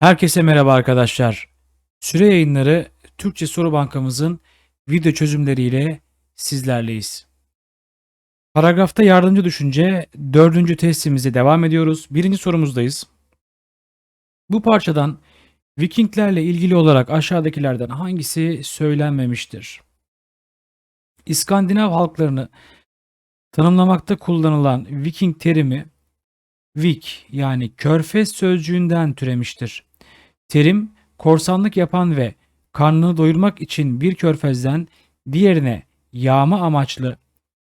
Herkese merhaba arkadaşlar. Süre yayınları Türkçe Soru Bankamızın video çözümleriyle sizlerleyiz. Paragrafta yardımcı düşünce dördüncü testimize devam ediyoruz. Birinci sorumuzdayız. Bu parçadan Vikinglerle ilgili olarak aşağıdakilerden hangisi söylenmemiştir? İskandinav halklarını tanımlamakta kullanılan Viking terimi Vik yani körfez sözcüğünden türemiştir. Terim korsanlık yapan ve karnını doyurmak için bir körfezden diğerine yağma amaçlı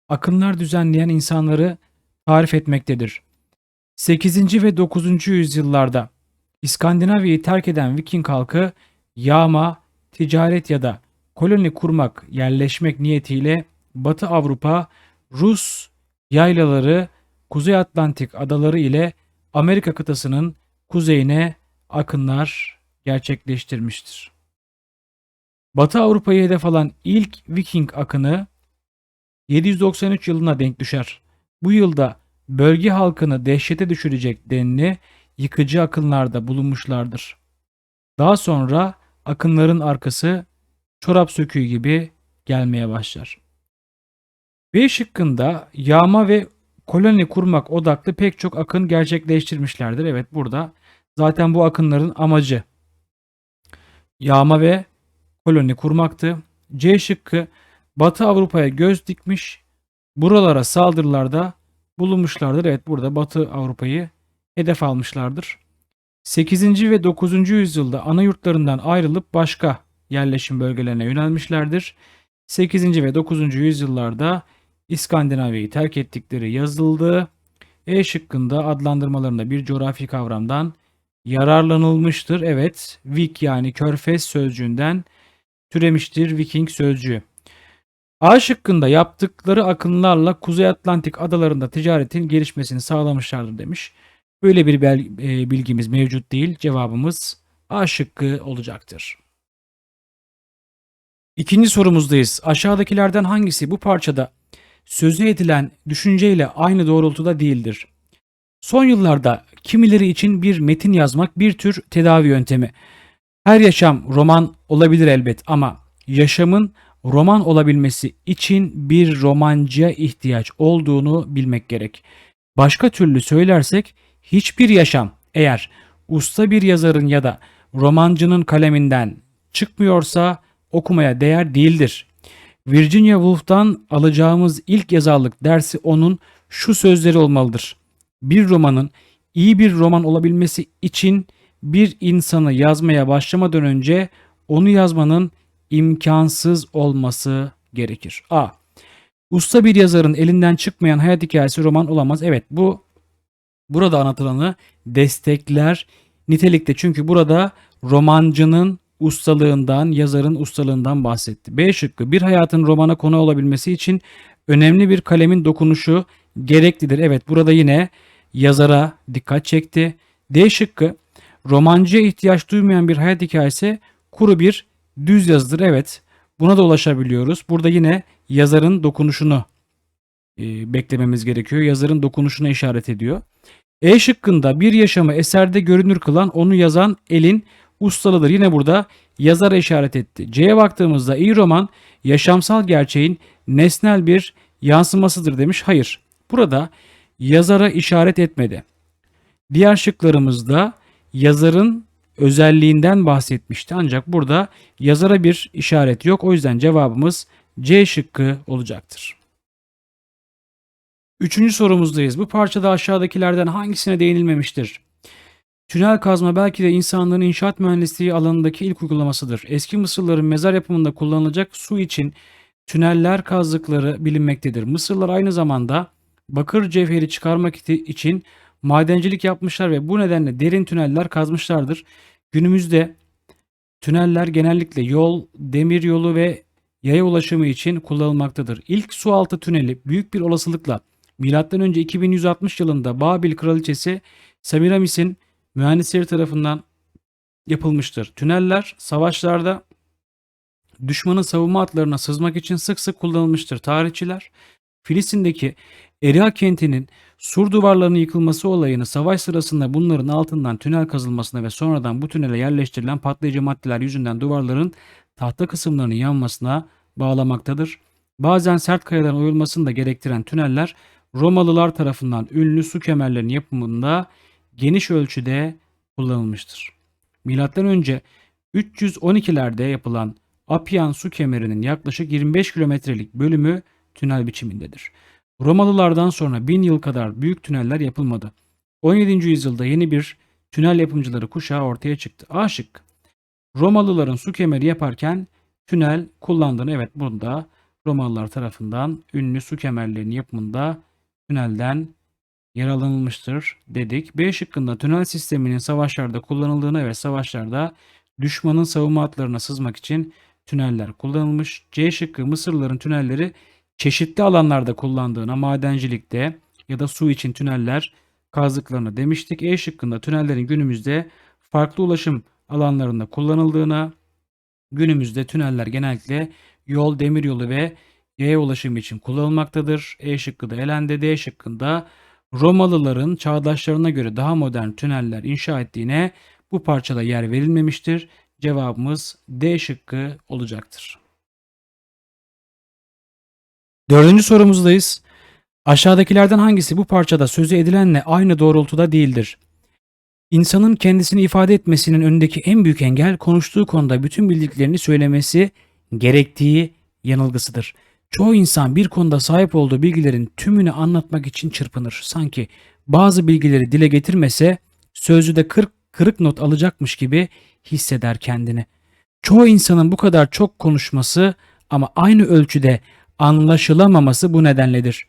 akınlar düzenleyen insanları tarif etmektedir. 8. ve 9. yüzyıllarda İskandinavya'yı terk eden Viking halkı yağma, ticaret ya da koloni kurmak, yerleşmek niyetiyle Batı Avrupa, Rus yaylaları, Kuzey Atlantik adaları ile Amerika kıtasının kuzeyine akınlar gerçekleştirmiştir. Batı Avrupa'yı hedef alan ilk Viking akını 793 yılına denk düşer. Bu yılda bölge halkını dehşete düşürecek denli yıkıcı akınlarda bulunmuşlardır. Daha sonra akınların arkası çorap söküğü gibi gelmeye başlar. B şıkkında yağma ve koloni kurmak odaklı pek çok akın gerçekleştirmişlerdir. Evet burada zaten bu akınların amacı yağma ve koloni kurmaktı. C şıkkı Batı Avrupa'ya göz dikmiş, buralara saldırılarda bulunmuşlardır. Evet burada Batı Avrupa'yı hedef almışlardır. 8. ve 9. yüzyılda ana yurtlarından ayrılıp başka yerleşim bölgelerine yönelmişlerdir. 8. ve 9. yüzyıllarda İskandinavya'yı terk ettikleri yazıldı. E şıkkında adlandırmalarında bir coğrafi kavramdan yararlanılmıştır. Evet, Vik yani körfez sözcüğünden türemiştir Viking sözcüğü. A şıkkında yaptıkları akınlarla Kuzey Atlantik adalarında ticaretin gelişmesini sağlamışlardır demiş. Böyle bir e, bilgimiz mevcut değil. Cevabımız A şıkkı olacaktır. İkinci sorumuzdayız. Aşağıdakilerden hangisi bu parçada sözü edilen düşünceyle aynı doğrultuda değildir? Son yıllarda kimileri için bir metin yazmak bir tür tedavi yöntemi. Her yaşam roman olabilir elbet ama yaşamın roman olabilmesi için bir romancıya ihtiyaç olduğunu bilmek gerek. Başka türlü söylersek hiçbir yaşam eğer usta bir yazarın ya da romancının kaleminden çıkmıyorsa okumaya değer değildir. Virginia Woolf'tan alacağımız ilk yazarlık dersi onun şu sözleri olmalıdır. Bir romanın iyi bir roman olabilmesi için bir insanı yazmaya başlamadan önce onu yazmanın imkansız olması gerekir. A. Usta bir yazarın elinden çıkmayan hayat hikayesi roman olamaz. Evet bu burada anlatılanı destekler nitelikte. Çünkü burada romancının ustalığından, yazarın ustalığından bahsetti. B şıkkı bir hayatın romana konu olabilmesi için önemli bir kalemin dokunuşu gereklidir. Evet burada yine yazara dikkat çekti. D şıkkı romancıya ihtiyaç duymayan bir hayat hikayesi kuru bir düz yazıdır. Evet buna da ulaşabiliyoruz. Burada yine yazarın dokunuşunu e, beklememiz gerekiyor. Yazarın dokunuşuna işaret ediyor. E şıkkında bir yaşamı eserde görünür kılan onu yazan elin ustalıdır. Yine burada yazara işaret etti. C'ye baktığımızda iyi roman yaşamsal gerçeğin nesnel bir yansımasıdır demiş. Hayır. Burada yazara işaret etmedi. Diğer şıklarımızda yazarın özelliğinden bahsetmişti. Ancak burada yazara bir işaret yok. O yüzden cevabımız C şıkkı olacaktır. Üçüncü sorumuzdayız. Bu parçada aşağıdakilerden hangisine değinilmemiştir? Tünel kazma belki de insanlığın inşaat mühendisliği alanındaki ilk uygulamasıdır. Eski Mısırların mezar yapımında kullanılacak su için tüneller kazdıkları bilinmektedir. Mısırlar aynı zamanda bakır cevheri çıkarmak için madencilik yapmışlar ve bu nedenle derin tüneller kazmışlardır. Günümüzde tüneller genellikle yol, demir yolu ve yaya ulaşımı için kullanılmaktadır. İlk su altı tüneli büyük bir olasılıkla M.Ö. 2160 yılında Babil kraliçesi Semiramis'in mühendisleri tarafından yapılmıştır. Tüneller savaşlarda düşmanın savunma hatlarına sızmak için sık sık kullanılmıştır. Tarihçiler Filistin'deki Eriha kentinin Sur duvarlarının yıkılması olayını savaş sırasında bunların altından tünel kazılmasına ve sonradan bu tünele yerleştirilen patlayıcı maddeler yüzünden duvarların tahta kısımlarının yanmasına bağlamaktadır. Bazen sert kayaların oyulmasını da gerektiren tüneller Romalılar tarafından ünlü su kemerlerinin yapımında geniş ölçüde kullanılmıştır. Milattan önce 312'lerde yapılan Appian su kemerinin yaklaşık 25 kilometrelik bölümü tünel biçimindedir. Romalılardan sonra 1000 yıl kadar büyük tüneller yapılmadı. 17. yüzyılda yeni bir tünel yapımcıları kuşağı ortaya çıktı. A şıkkı. Romalıların su kemeri yaparken tünel kullandığını evet burada Romalılar tarafından ünlü su kemerlerinin yapımında tünelden yer alınmıştır dedik. B şıkkında tünel sisteminin savaşlarda kullanıldığını ve savaşlarda düşmanın savunma hatlarına sızmak için tüneller kullanılmış. C şıkkı Mısırlıların tünelleri çeşitli alanlarda kullandığına madencilikte ya da su için tüneller kazdıklarını demiştik. E şıkkında tünellerin günümüzde farklı ulaşım alanlarında kullanıldığına, günümüzde tüneller genellikle yol, demiryolu ve yaya ulaşımı için kullanılmaktadır. E şıkkı da elendi. D şıkkında Romalıların çağdaşlarına göre daha modern tüneller inşa ettiğine bu parçada yer verilmemiştir. Cevabımız D şıkkı olacaktır. Dördüncü sorumuzdayız. Aşağıdakilerden hangisi bu parçada sözü edilenle aynı doğrultuda değildir? İnsanın kendisini ifade etmesinin önündeki en büyük engel konuştuğu konuda bütün bildiklerini söylemesi gerektiği yanılgısıdır. Çoğu insan bir konuda sahip olduğu bilgilerin tümünü anlatmak için çırpınır. Sanki bazı bilgileri dile getirmese sözlüde kırk kırık not alacakmış gibi hisseder kendini. Çoğu insanın bu kadar çok konuşması ama aynı ölçüde anlaşılamaması bu nedenledir.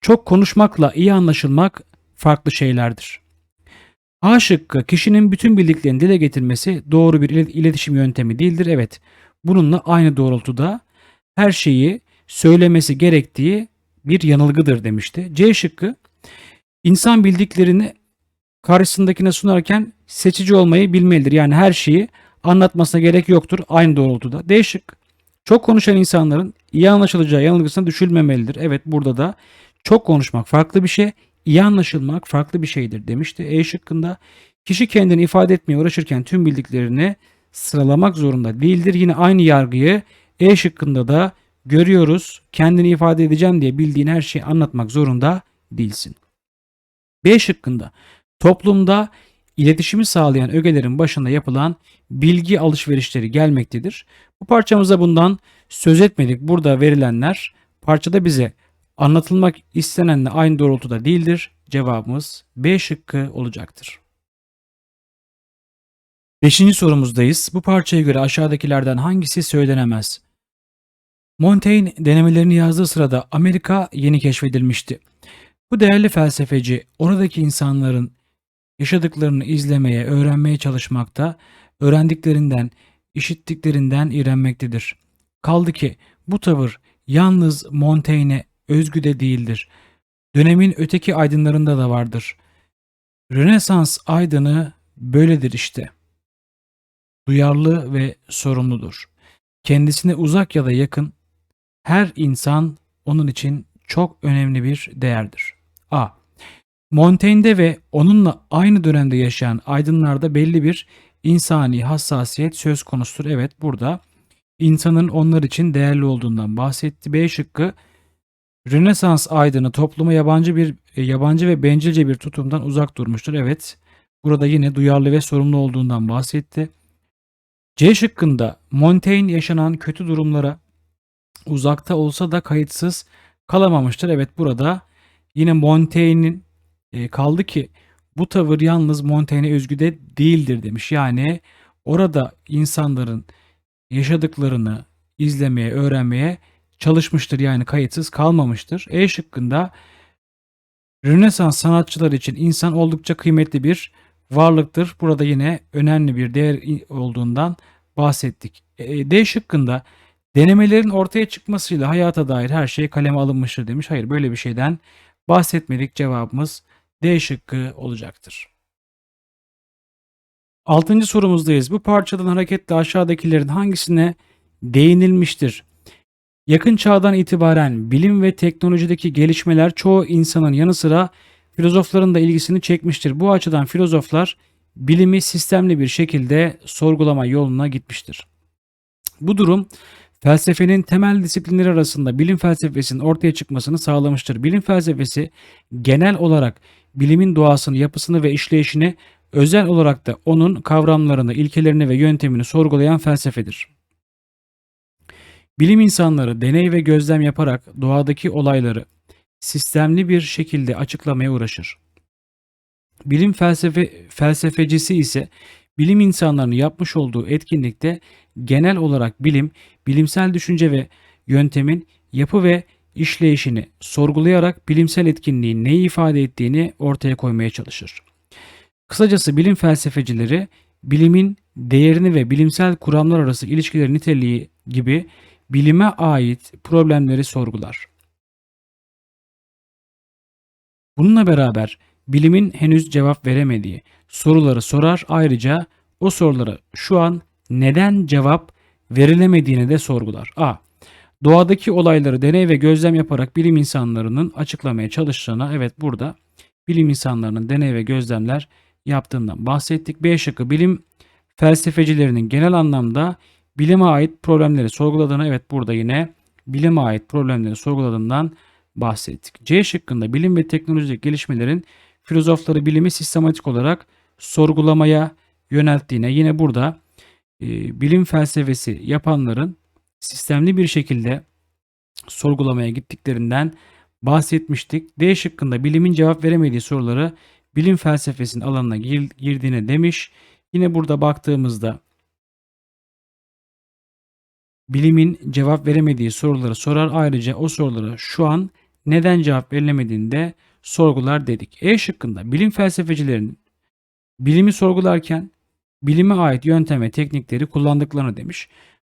Çok konuşmakla iyi anlaşılmak farklı şeylerdir. A şıkkı kişinin bütün bildiklerini dile getirmesi doğru bir iletişim yöntemi değildir. Evet bununla aynı doğrultuda her şeyi söylemesi gerektiği bir yanılgıdır demişti. C şıkkı insan bildiklerini karşısındakine sunarken seçici olmayı bilmelidir. Yani her şeyi anlatmasına gerek yoktur aynı doğrultuda. D şıkkı çok konuşan insanların iyi anlaşılacağı yanılgısına düşülmemelidir. Evet burada da çok konuşmak farklı bir şey, iyi anlaşılmak farklı bir şeydir demişti. E şıkkında kişi kendini ifade etmeye uğraşırken tüm bildiklerini sıralamak zorunda değildir. Yine aynı yargıyı E şıkkında da görüyoruz. Kendini ifade edeceğim diye bildiğin her şeyi anlatmak zorunda değilsin. B şıkkında toplumda iletişimi sağlayan ögelerin başında yapılan bilgi alışverişleri gelmektedir. Bu parçamızda bundan söz etmedik. Burada verilenler parçada bize anlatılmak istenenle aynı doğrultuda değildir. Cevabımız B şıkkı olacaktır. Beşinci sorumuzdayız. Bu parçaya göre aşağıdakilerden hangisi söylenemez? Montaigne denemelerini yazdığı sırada Amerika yeni keşfedilmişti. Bu değerli felsefeci oradaki insanların yaşadıklarını izlemeye, öğrenmeye çalışmakta, öğrendiklerinden, işittiklerinden iğrenmektedir. Kaldı ki bu tavır yalnız Montaigne'e özgü de değildir. Dönemin öteki aydınlarında da vardır. Rönesans aydını böyledir işte. Duyarlı ve sorumludur. Kendisine uzak ya da yakın her insan onun için çok önemli bir değerdir. A. Montaigne'de ve onunla aynı dönemde yaşayan aydınlarda belli bir insani hassasiyet söz konusudur. Evet burada insanın onlar için değerli olduğundan bahsetti. B şıkkı Rönesans aydını topluma yabancı bir e, yabancı ve bencilce bir tutumdan uzak durmuştur. Evet. Burada yine duyarlı ve sorumlu olduğundan bahsetti. C şıkkında Montaigne yaşanan kötü durumlara uzakta olsa da kayıtsız kalamamıştır. Evet burada yine Montaigne'in e, kaldı ki bu tavır yalnız Montaigne'e özgü de değildir demiş. Yani orada insanların yaşadıklarını izlemeye, öğrenmeye çalışmıştır. Yani kayıtsız kalmamıştır. E şıkkında Rönesans sanatçılar için insan oldukça kıymetli bir varlıktır. Burada yine önemli bir değer olduğundan bahsettik. E, D şıkkında denemelerin ortaya çıkmasıyla hayata dair her şey kaleme alınmıştır demiş. Hayır böyle bir şeyden bahsetmedik. Cevabımız D şıkkı olacaktır. Altıncı sorumuzdayız. Bu parçadan hareketle aşağıdakilerin hangisine değinilmiştir? Yakın çağdan itibaren bilim ve teknolojideki gelişmeler çoğu insanın yanı sıra filozofların da ilgisini çekmiştir. Bu açıdan filozoflar bilimi sistemli bir şekilde sorgulama yoluna gitmiştir. Bu durum felsefenin temel disiplinleri arasında bilim felsefesinin ortaya çıkmasını sağlamıştır. Bilim felsefesi genel olarak bilimin doğasını, yapısını ve işleyişini özel olarak da onun kavramlarını, ilkelerini ve yöntemini sorgulayan felsefedir. Bilim insanları deney ve gözlem yaparak doğadaki olayları sistemli bir şekilde açıklamaya uğraşır. Bilim felsefe felsefecisi ise bilim insanlarının yapmış olduğu etkinlikte genel olarak bilim, bilimsel düşünce ve yöntemin yapı ve işleyişini sorgulayarak bilimsel etkinliğin neyi ifade ettiğini ortaya koymaya çalışır. Kısacası bilim felsefecileri bilimin değerini ve bilimsel kuramlar arası ilişkileri niteliği gibi bilime ait problemleri sorgular. Bununla beraber bilimin henüz cevap veremediği soruları sorar ayrıca o sorulara şu an neden cevap verilemediğini de sorgular. A. Doğadaki olayları deney ve gözlem yaparak bilim insanlarının açıklamaya çalıştığına evet burada bilim insanlarının deney ve gözlemler yaptığından bahsettik. B şıkkı bilim felsefecilerinin genel anlamda bilime ait problemleri sorguladığına evet burada yine bilime ait problemleri sorguladığından bahsettik. C şıkkında bilim ve teknolojik gelişmelerin filozofları bilimi sistematik olarak sorgulamaya yönelttiğine yine burada e, bilim felsefesi yapanların sistemli bir şekilde sorgulamaya gittiklerinden bahsetmiştik. D şıkkında bilimin cevap veremediği soruları bilim felsefesinin alanına gir, girdiğine demiş. Yine burada baktığımızda bilimin cevap veremediği soruları sorar. Ayrıca o sorulara şu an neden cevap verilemediğini de sorgular dedik. E şıkkında bilim felsefecilerinin bilimi sorgularken bilime ait yöntem ve teknikleri kullandıklarını demiş.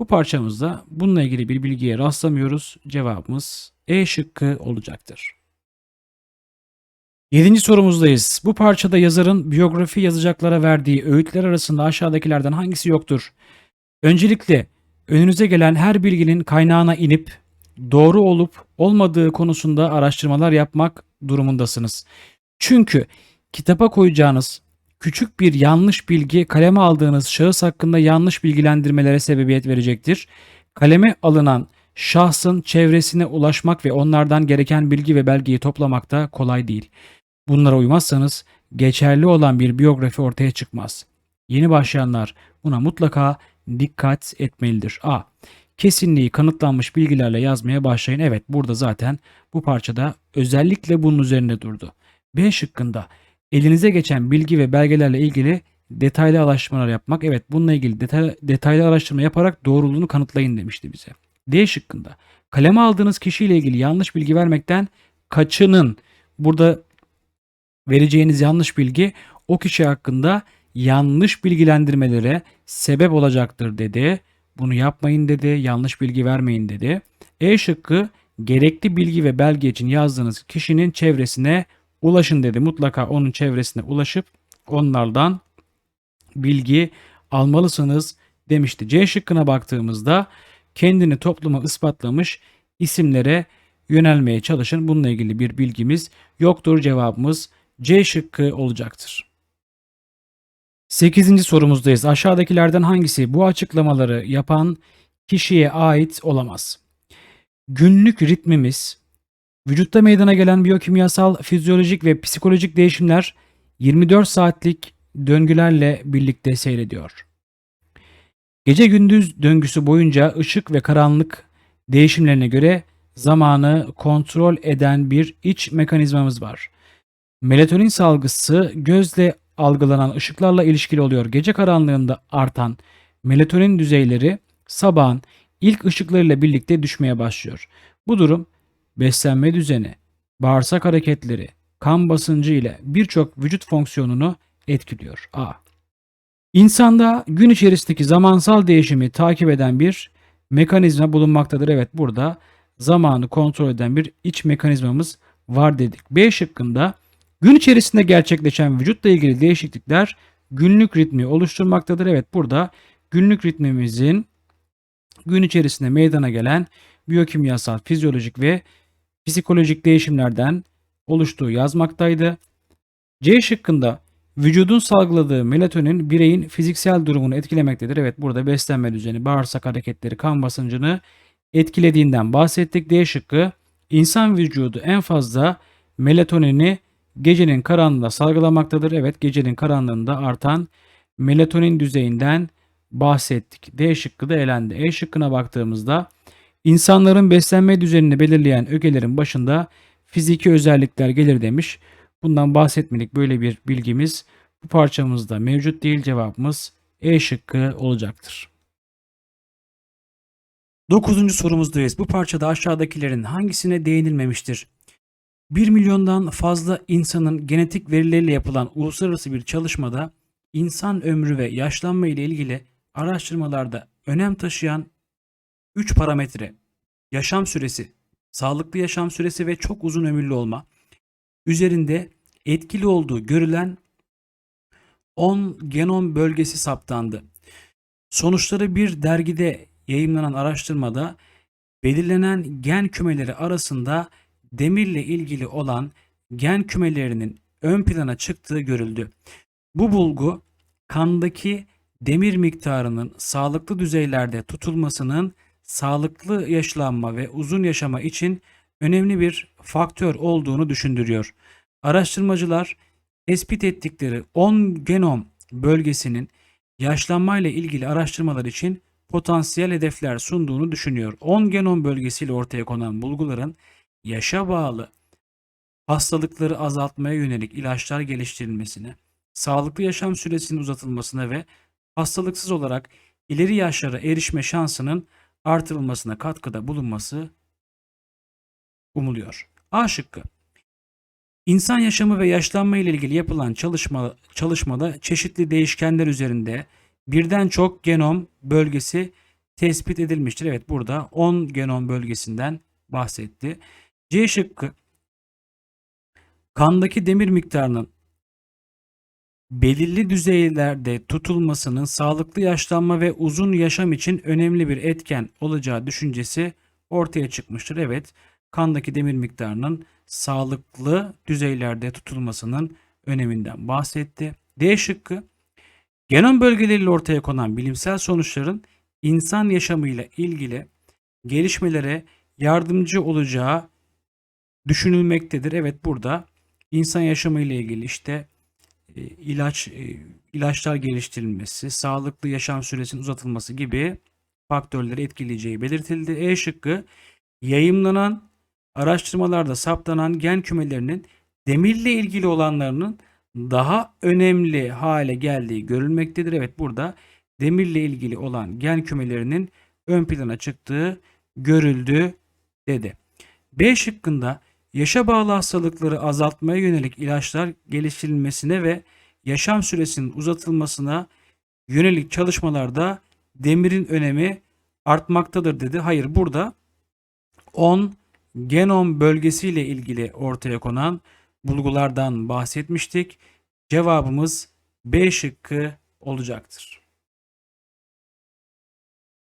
Bu parçamızda bununla ilgili bir bilgiye rastlamıyoruz. Cevabımız E şıkkı olacaktır. Yedinci sorumuzdayız. Bu parçada yazarın biyografi yazacaklara verdiği öğütler arasında aşağıdakilerden hangisi yoktur? Öncelikle önünüze gelen her bilginin kaynağına inip doğru olup olmadığı konusunda araştırmalar yapmak durumundasınız. Çünkü kitapa koyacağınız küçük bir yanlış bilgi kaleme aldığınız şahıs hakkında yanlış bilgilendirmelere sebebiyet verecektir. Kaleme alınan şahsın çevresine ulaşmak ve onlardan gereken bilgi ve belgeyi toplamak da kolay değil. Bunlara uymazsanız geçerli olan bir biyografi ortaya çıkmaz. Yeni başlayanlar buna mutlaka dikkat etmelidir. A. Kesinliği kanıtlanmış bilgilerle yazmaya başlayın. Evet burada zaten bu parçada özellikle bunun üzerinde durdu. B şıkkında elinize geçen bilgi ve belgelerle ilgili detaylı araştırmalar yapmak. Evet bununla ilgili detay, detaylı araştırma yaparak doğruluğunu kanıtlayın demişti bize. D şıkkında kaleme aldığınız kişiyle ilgili yanlış bilgi vermekten kaçının. Burada vereceğiniz yanlış bilgi o kişi hakkında yanlış bilgilendirmelere sebep olacaktır dedi. Bunu yapmayın dedi. Yanlış bilgi vermeyin dedi. E şıkkı gerekli bilgi ve belge için yazdığınız kişinin çevresine ulaşın dedi. Mutlaka onun çevresine ulaşıp onlardan bilgi almalısınız demişti. C şıkkına baktığımızda kendini topluma ispatlamış isimlere yönelmeye çalışın. Bununla ilgili bir bilgimiz yoktur. Cevabımız C şıkkı olacaktır. 8. sorumuzdayız. Aşağıdakilerden hangisi bu açıklamaları yapan kişiye ait olamaz? Günlük ritmimiz, vücutta meydana gelen biyokimyasal, fizyolojik ve psikolojik değişimler 24 saatlik döngülerle birlikte seyrediyor. Gece gündüz döngüsü boyunca ışık ve karanlık değişimlerine göre zamanı kontrol eden bir iç mekanizmamız var. Melatonin salgısı gözle algılanan ışıklarla ilişkili oluyor. Gece karanlığında artan melatonin düzeyleri sabahın ilk ışıklarıyla birlikte düşmeye başlıyor. Bu durum beslenme düzeni, bağırsak hareketleri, kan basıncı ile birçok vücut fonksiyonunu etkiliyor. A. İnsanda gün içerisindeki zamansal değişimi takip eden bir mekanizma bulunmaktadır. Evet burada zamanı kontrol eden bir iç mekanizmamız var dedik. B şıkkında Gün içerisinde gerçekleşen vücutla ilgili değişiklikler günlük ritmi oluşturmaktadır. Evet burada günlük ritmimizin gün içerisinde meydana gelen biyokimyasal, fizyolojik ve psikolojik değişimlerden oluştuğu yazmaktaydı. C şıkkında vücudun salgıladığı melatonin bireyin fiziksel durumunu etkilemektedir. Evet burada beslenme düzeni, bağırsak hareketleri, kan basıncını etkilediğinden bahsettik. D şıkkı insan vücudu en fazla melatonini gecenin karanlığında salgılamaktadır. Evet gecenin karanlığında artan melatonin düzeyinden bahsettik. D şıkkı da elendi. E şıkkına baktığımızda insanların beslenme düzenini belirleyen ögelerin başında fiziki özellikler gelir demiş. Bundan bahsetmedik böyle bir bilgimiz bu parçamızda mevcut değil cevabımız E şıkkı olacaktır. Dokuzuncu sorumuzdayız. Bu parçada aşağıdakilerin hangisine değinilmemiştir? 1 milyondan fazla insanın genetik verileriyle yapılan uluslararası bir çalışmada insan ömrü ve yaşlanma ile ilgili araştırmalarda önem taşıyan 3 parametre yaşam süresi, sağlıklı yaşam süresi ve çok uzun ömürlü olma üzerinde etkili olduğu görülen 10 genom bölgesi saptandı. Sonuçları bir dergide yayımlanan araştırmada belirlenen gen kümeleri arasında demirle ilgili olan gen kümelerinin ön plana çıktığı görüldü. Bu bulgu kandaki demir miktarının sağlıklı düzeylerde tutulmasının sağlıklı yaşlanma ve uzun yaşama için önemli bir faktör olduğunu düşündürüyor. Araştırmacılar tespit ettikleri 10 genom bölgesinin yaşlanmayla ilgili araştırmalar için potansiyel hedefler sunduğunu düşünüyor. 10 genom bölgesiyle ortaya konan bulguların yaşa bağlı hastalıkları azaltmaya yönelik ilaçlar geliştirilmesine, sağlıklı yaşam süresinin uzatılmasına ve hastalıksız olarak ileri yaşlara erişme şansının artırılmasına katkıda bulunması umuluyor. A şıkkı. İnsan yaşamı ve yaşlanma ile ilgili yapılan çalışma, çalışmada çeşitli değişkenler üzerinde birden çok genom bölgesi tespit edilmiştir. Evet burada 10 genom bölgesinden bahsetti. C şıkkı kandaki demir miktarının belirli düzeylerde tutulmasının sağlıklı yaşlanma ve uzun yaşam için önemli bir etken olacağı düşüncesi ortaya çıkmıştır. Evet, kandaki demir miktarının sağlıklı düzeylerde tutulmasının öneminden bahsetti. D şıkkı genom bölgeleriyle ortaya konan bilimsel sonuçların insan yaşamıyla ilgili gelişmelere yardımcı olacağı düşünülmektedir. Evet burada insan yaşamı ile ilgili işte ilaç e, ilaçlar geliştirilmesi, sağlıklı yaşam süresinin uzatılması gibi faktörleri etkileyeceği belirtildi. E şıkkı yayımlanan araştırmalarda saptanan gen kümelerinin demirle ilgili olanlarının daha önemli hale geldiği görülmektedir. Evet burada demirle ilgili olan gen kümelerinin ön plana çıktığı görüldü dedi. B şıkkında yaşa bağlı hastalıkları azaltmaya yönelik ilaçlar geliştirilmesine ve yaşam süresinin uzatılmasına yönelik çalışmalarda demirin önemi artmaktadır dedi. Hayır burada 10 genom bölgesiyle ilgili ortaya konan bulgulardan bahsetmiştik. Cevabımız B şıkkı olacaktır.